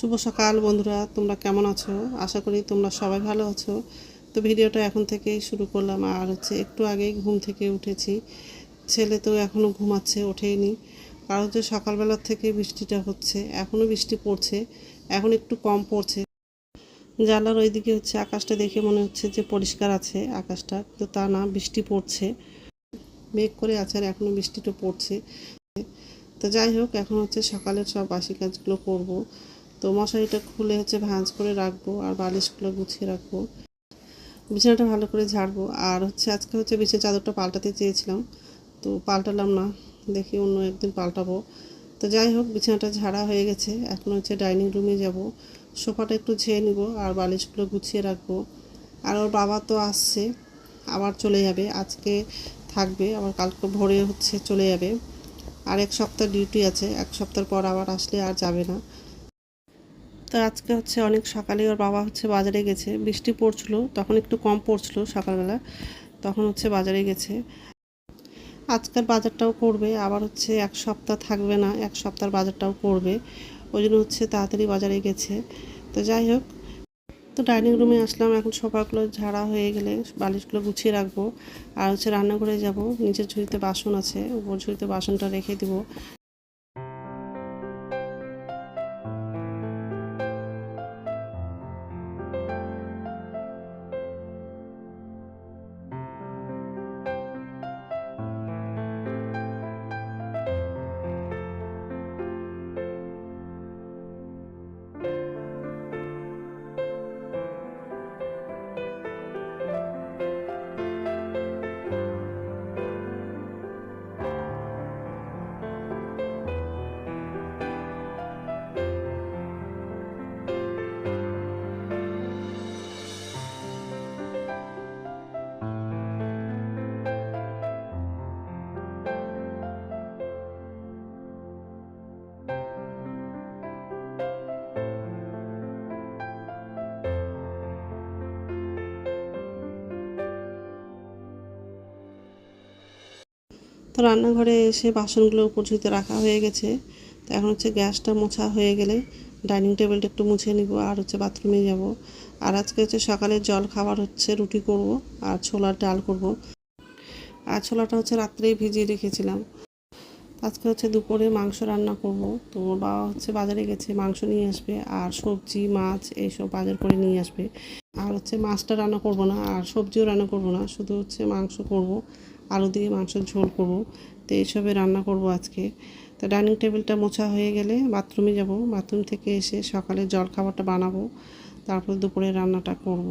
শুভ সকাল বন্ধুরা, তোমরা কেমন আছো? আশা করি তোমরা সবাই ভালো আছো। তো ভিডিওটা এখন থেকেই শুরু করলাম, আর হচ্ছে একটু আগেই ঘুম থেকে উঠেছি। ছেলে তো এখনও ঘুমাচ্ছে, ওঠেইনি। কারণ হচ্ছে সকালবেলার থেকে বৃষ্টিটা হচ্ছে এখনও বৃষ্টি পড়ছে, এখন একটু কম পড়ছে। জানলার ওইদিকে হচ্ছে আকাশটা দেখে মনে হচ্ছে যে পরিষ্কার আছে আকাশটা তো তা না, বৃষ্টি পড়ছে। মেঘ করে আছে আর এখনও বৃষ্টিটা পড়ছে। তো যাই হোক, এখন হচ্ছে সকালের সব বাসি কাজগুলো করব। তো মশারিটা খুলে হচ্ছে ভাঁজ করে রাখব আর বালিশগুলো গুছিয়ে রাখব। বিছানাটা ভালো করে ঝাড়বো। আর হচ্ছে আজকে হচ্ছে বিছানা চাদরটা পাল্টাতে চেয়েছিলাম, তো পাল্টালাম না। দেখি অন্য একদিন পাল্টাবো। তো যাই হোক, বিছানাটা ঝাড়া হয়ে গেছে। এখন হচ্ছে ডাইনিং রুমে যাব। সোফাটা একটু ছেয়ে নিব আর বালিশগুলো গুছিয়ে রাখব। আর ওর বাবা তো আসছে, আবার চলে যাবে। আজকে থাকবে, আবার কালকে ভোরে হচ্ছে চলে যাবে। আর এক সপ্তাহ ডিউটি আছে, এক সপ্তাহ পর আবার আসলে আর যাবে না। তো আজকে হচ্ছে অনেক সকালে ওর বাবা হচ্ছে বাজারে গেছে। বৃষ্টি পড়ছিল, তখন একটু কম পড়ছিল সকালবেলা, তখন হচ্ছে বাজারে গেছে। আজকের বাজারটাও করবে, আবার হচ্ছে এক সপ্তাহ থাকবে না, এক সপ্তাহ বাজারটাও করবে। ওই জন্য হচ্ছে তাড়াতাড়ি বাজারে গেছে। তো যাই হোক, তো ডাইনিং রুমে আসলাম, এখন সোফাগুলো ঝাড়া হয়ে গেলে বালিশগুলো গুছিয়ে রাখব। আর হচ্ছে রান্নাঘরে যাব, নিচের ঝুড়িতে বাসন আছে, উপর ঝুড়িতে বাসনটা রেখে দিব। তো রান্নাঘরে এসে বাসনগুলো উপর ঝুঁতে রাখা হয়ে গেছে। তো এখন হচ্ছে গ্যাসটা মোছা হয়ে গেলে ডাইনিং টেবিলটা একটু মুছে নিব আর হচ্ছে বাথরুমে যাব। আর আজকে হচ্ছে সকালে জল খাবার হচ্ছে রুটি করব আর ছোলার ডাল করব। আর ছোলাটা হচ্ছে রাত্রেই ভিজিয়ে রেখেছিলাম। আজকে হচ্ছে দুপুরে মাংস রান্না করব। তো ওর বাবা হচ্ছে বাজারে গেছে, মাংস নিয়ে আসবে আর সবজি, মাছ এইসব বাজার করে নিয়ে আসবে। আর হচ্ছে মাছটা রান্না করব না, আর সবজিও রান্না করব না, শুধু হচ্ছে মাংস করব, আলু দিয়ে মাংসের ঝোল করব। তো এইসবে রান্না করব আজকে। তো ডাইনিং টেবিলটা মোছা হয়ে গেলে বাথরুমে যাব, বাথরুম থেকে এসে সকালে জল খাবারটা বানাবো, তারপর দুপুরে রান্নাটা করব।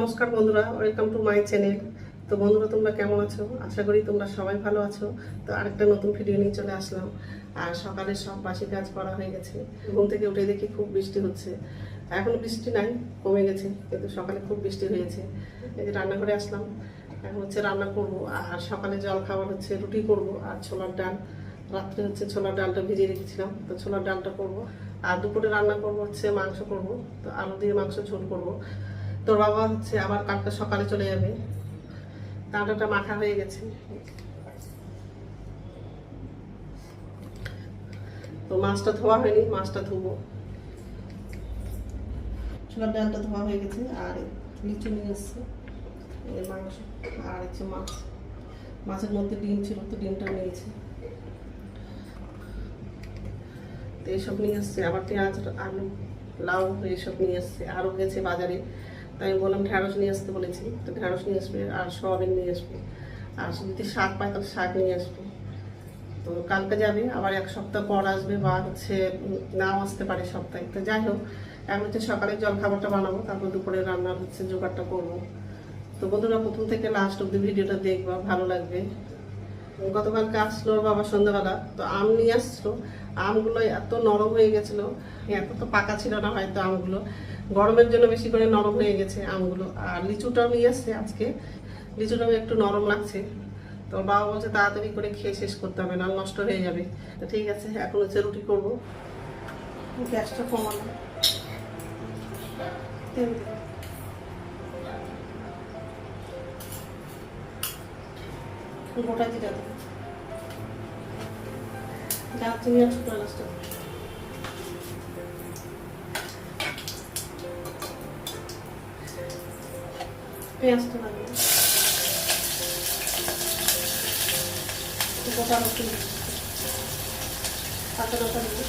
নমস্কার বন্ধুরা ওয়েলকাম টু মাই চ্যানেল তো বন্ধুরা, তোমরা কেমন আছো? আশা করি তোমরা সবাই ভালো আছো। তো আরেকটা নতুন ভিডিও নিয়ে চলে আসলাম। আর সকালে সব বাসি কাজ করা হয়ে গেছে। ঘুম থেকে উঠে দেখি খুব বৃষ্টি হচ্ছে। এখন বৃষ্টি নাই, কমে গেছে, কিন্তু সকালে খুব বৃষ্টি হয়েছে। এই যে রান্না করে আসলাম। এখন হচ্ছে রান্না করব। আর সকালে জল খাবার হচ্ছে, রুটি করব, আর ছোলার ডাল। রাত্রে হচ্ছে ছোলার ডালটা ভিজিয়ে রেখেছিলাম। তো ছোলার ডালটা করব। আর দুপুরে রান্না করব হচ্ছে মাংস করব। তো আলু দিয়ে মাংস ঝোল করব। তোর বাবা হচ্ছে আবার কালকে সকালে চলে যাবে। ডাঁটাটা মাখা হয়ে গেছে। তো মাছটা ধোয়া হয়নি, মাছটা ধুবো। ছোলার ডালটা ধোয়া হয়ে গেছে, আর লিচু নিয়ে এসছে মাংস, আর হচ্ছে মাছ। মাছের মধ্যে ডিম ছিল তো ডিমটা নিয়েছে। তো এইসব নিয়ে এসছে আবার পেঁয়াজ, আলু, লাউ এইসব নিয়ে এসছে আরও গেছে বাজারে। আমি বললাম ঢ্যাঁড়স নিয়ে আসতে বলেছি। তো ঢ্যাঁড়স নিয়ে আসবে আর সয়াবিন নিয়ে আসবে। আর যদি শাক পায় তাহলে শাক নিয়ে আসবে। তো কালকে যাবে, আবার এক সপ্তাহ পর আসবে বা হচ্ছে নাও আসতে পারে সপ্তাহে। তো যাই হোক এখন হচ্ছে সকালে জল খাবারটা বানাবো, তারপর দুপুরে রান্নার হচ্ছে জোগাড়টা করব। তো বন্ধুরা, প্রথম থেকে লাস্ট অব্দি ভিডিওটা দেখবা, ভালো লাগবে। গতকালকে আসলো বাবা সন্ধ্যাবেলা, তো আম নিয়ে আসলো। আমগুলো এত নরম হয়ে গেছিল, এত তো পাকা ছিল না হয়তো আমগুলো। গরমের জন্য বেশি করে নরম হয়ে গেছে আমগুলো। আর লিচুটাও নিয়ে আসছে আজকে। লিচুটাও একটু নরম লাগছে। তো বাবা বলছে তাড়াতাড়ি করে খেয়ে শেষ করতে হবে না নষ্ট হয়ে যাবে। তো ঠিক আছে, এখন হচ্ছে রুটি করব। গ্যাসটা কমানো। গোটা জিরা দেবো দারচিনি আর শুকনো পেঁয়াজটা লাগবে। গোটা রসুন কাঁচা লঙ্কা দেবো।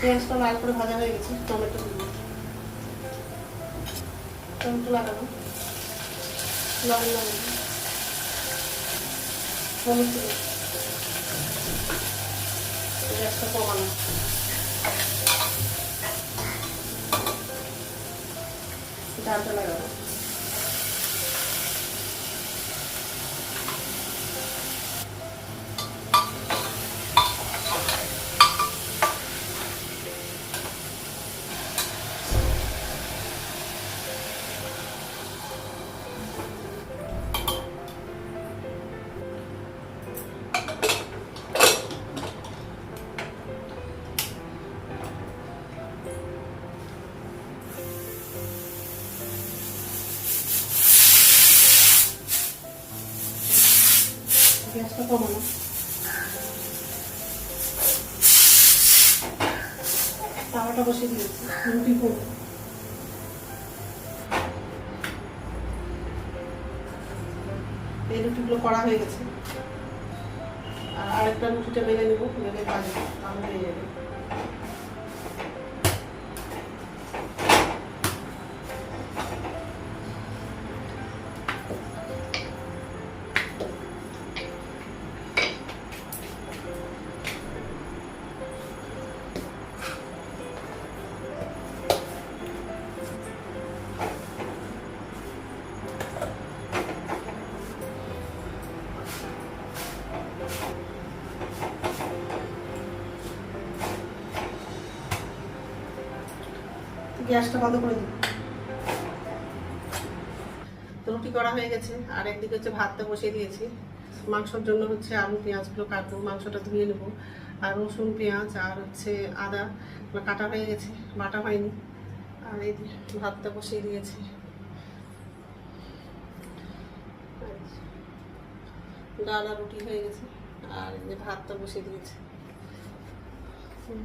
পেঁয়াজটা লাল করে ভাজা হয়ে গেছে, টমেটো টমেটো লাগাবো। লবণ লাগাবো হলুদ গ্যাসটা কমানো। ডালটা লাগাবো গ্যাসটা কমানো। তাওয়াটা বসে দিয়েছি, রুটি করব। এই রুটিগুলো করা হয়ে গেছে। আর আরেকটা রুটিটা মেলে নেব মেলে ভাজবো তাহলে হয়ে যাবে। গ্যাসটা বন্ধ করে দিই। তো রুটি করা হয়ে গেছে আর একদিকে হচ্ছে ভাতটা বসিয়ে দিয়েছি। মাংসর জন্য হচ্ছে আলু পেঁয়াজগুলো কাটবো মাংসটা ধুয়ে নেব। আর রসুন পেঁয়াজ আর হচ্ছে আদা কাটা হয়ে গেছে বাটা হয়নি। আর এই ভাতটা বসিয়ে দিয়েছি। ডাল আর রুটি হয়ে গেছে আর এই ভাতটা বসিয়ে দিয়েছি। হুম,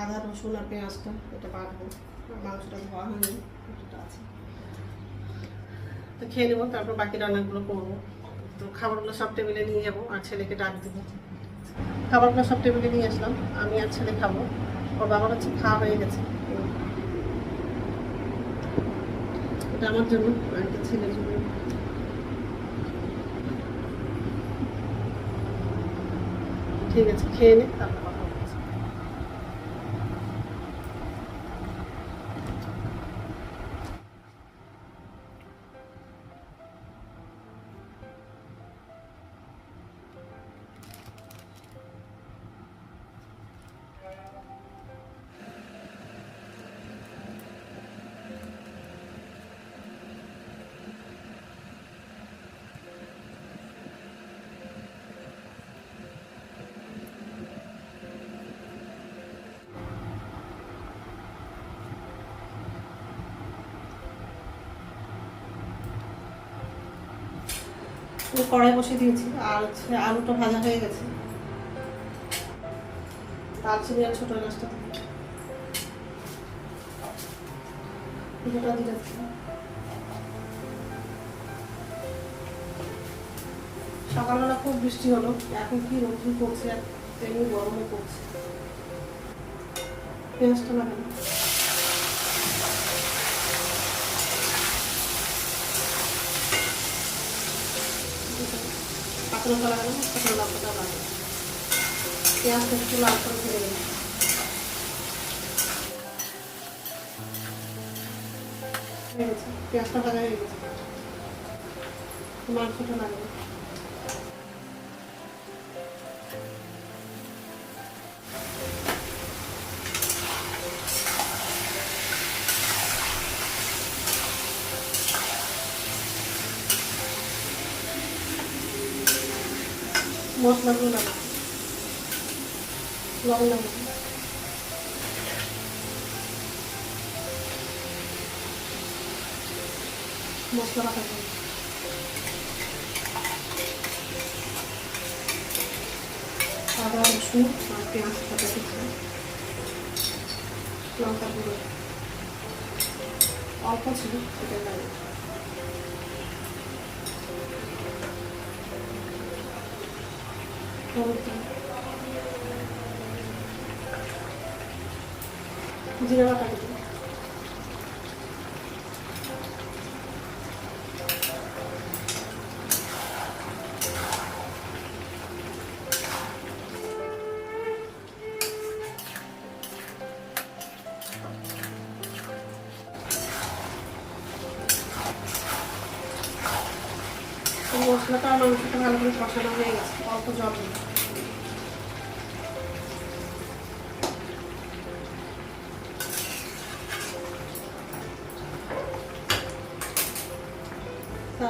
আদা, রসুন আর পেঁয়াজটা, এটা বাটবো মাংসটা ধোয়া হয়নি আছে। তো খেয়ে নেব, তারপর বাকি রান্নাগুলো করব। তো খাবারগুলো সব টেবিলে নিয়ে যাব, আর ছেলেকে ডাক দেবো। খাবারগুলো সব টেবিলে নিয়ে আসলাম, আমি আর ছেলে খাব। ওর বাবার হচ্ছে খাওয়া হয়ে গেছে। এটা আমার জন্য, আর ছেলের জন্য। ঠিক আছে, খেয়ে নে, তারপর কড়াই বসিয়ে দিয়েছি, আর হচ্ছে আলুটা ভাজা হয়ে গেছে। দারচিনি এলাচটা সকালবেলা খুব বৃষ্টি হলো, এখন কি রোদ্রু পড়ছে তেমনি গরমও করছে। পেঁয়াজটা লাগানো কাঁচা লঙ্কা লাগানো শুকনো লঙ্কাটা লাগানো পেঁয়াজটা একটু লাল করে ভেজে নেব পেঁয়াজটা ভাজা হয়ে গেছে। মাংসটা লাগাবো মশলাগুলো লাগাবো লবণ লাগাবো মশলা বাটা দেবো আদা রসুন আর পেঁয়াজ কাটা দিচ্ছি লঙ্কা গুঁড়ো অল্প জিরা বাটা এই মশলাটা মাংসটা ভালো করে কষানো হয়ে গেছে অল্প জল দিই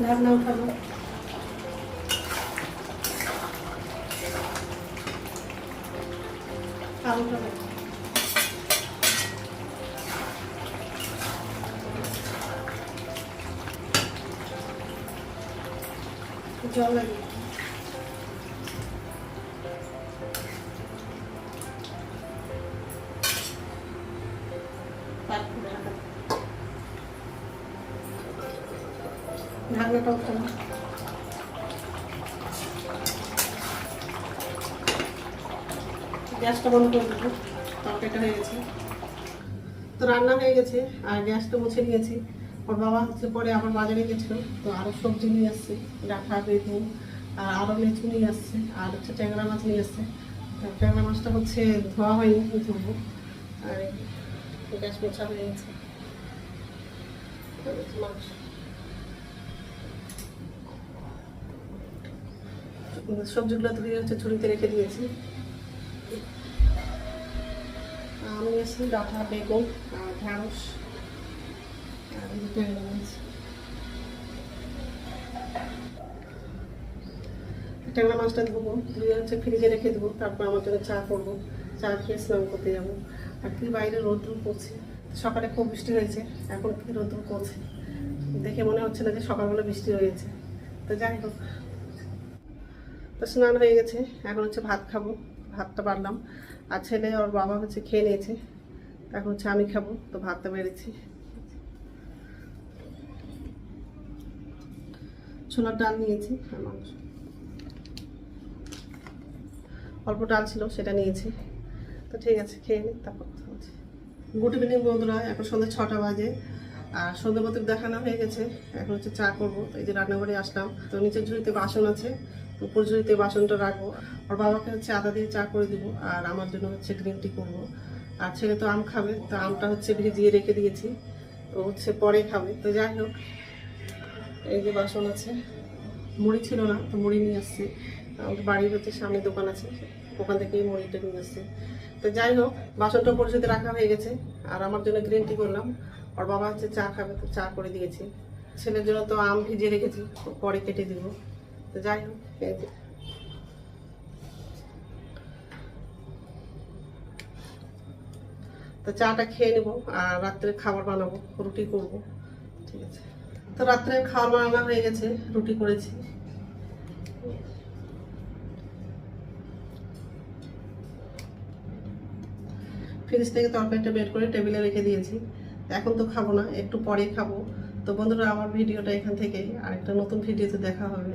তারপরে ঢাকা দিই। গ্যাসটা বন্ধ করে হয়ে গেছে। তো রান্না হয়ে গেছে, আর গ্যাসটা মুছে নিয়েছি। ওর বাবা হচ্ছে পরে আবার বাজারে গেছিল, তো আরও সবজি নিয়ে আসছে, ডাঁটা, বেগুন, আর আরও লিচু নিয়ে আসছে, আর হচ্ছে ট্যাংরা মাছ নিয়ে আসছে। ট্যাংরা মাছটা হচ্ছে ধোয়া হয়নি আর গ্যাস মোছা হয়ে গেছে। আর হচ্ছে মাংস সবজিগুলো ধুয়ে হচ্ছে ঝুড়িতে রেখে দিয়েছি। আমি এসেছি ডাঁটা, বেগুন, আর ঢ্যাঁড়স, আর ট্যাংরা মাছটা ধোবো, ধুয়ে হচ্ছে ফ্রিজে রেখে দেবো, তারপর আমার জন্য চা করব। চা খেয়ে স্নান করতে যাব। আর কি বাইরে রোদ্র পড়ছে। সকালে খুব বৃষ্টি হয়েছে, এখন কি রোদ্র পড়ছে? দেখে মনে হচ্ছে না যে সকালবেলা বৃষ্টি হয়েছে। তো যাই হোক তো স্নান হয়ে গেছে, এখন হচ্ছে ভাত খাব, ভাতটা বাড়লাম। আর ছেলে ওর বাবা হচ্ছে খেয়ে নিয়েছে, এখন হচ্ছে আমি খাব, তো ভাতটা বেড়েছি। ছোলার ডাল নিয়েছি, আর মাংস। অল্প ডাল ছিল, সেটা নিয়েছি। তো ঠিক আছে, খেয়ে নিই তারপর গুড ইভিনিং বন্ধুরা, এখন সন্ধ্যে ছটা বাজে, আর সন্ধ্যে মতো দেখানো হয়ে গেছে, এখন হচ্ছে চা করব। এই যে রান্নাঘরে আসলাম, তো নিচের ঝুড়িতে বাসন আছে উপর ঝুড়িতে বাসনটা রাখব আর বাবাকে হচ্ছে আদা দিয়ে চা করে দিব, আর আমার জন্য হচ্ছে গ্রিন টি করব। আর ছেলে তো আম খাবে, তো আমটা হচ্ছে ভিজিয়ে রেখে দিয়েছি, ও হচ্ছে পরে খাবে। তো যাই হোক, এই যে বাসন আছে, মুড়ি ছিল না, তো মুড়ি নিয়ে আসছে। আমাদের বাড়ির হচ্ছে সামনে দোকান আছে, ওখান থেকেই মুড়িটা নিয়ে আসছে। তো যাই হোক, বাসনটা পরিচিত রাখা হয়ে গেছে, আর আমার জন্য গ্রিন টি করলাম আর বাবা হচ্ছে চা খাবে, তো চা করে দিয়েছি। ছেলের জন্য তো আম ভিজিয়ে রেখেছি পরে কেটে দিব। তো যাই হোক এই। তো চাটা খেয়ে নেব, আর রাত্রে খাবার বানাবো, রুটি করব, ঠিক আছে। তো রাত্রে খাবার বানানো হয়ে গেছে, রুটি করেছি। ফ্রিজ থেকে তরকারিটা বের করে টেবিলে রেখে দিয়েছি। এখন তো খাব না, একটু পরে খাব। তো বন্ধুরা, আমার ভিডিওটা এখান থেকে আরেকটা নতুন ভিডিওতে দেখা হবে।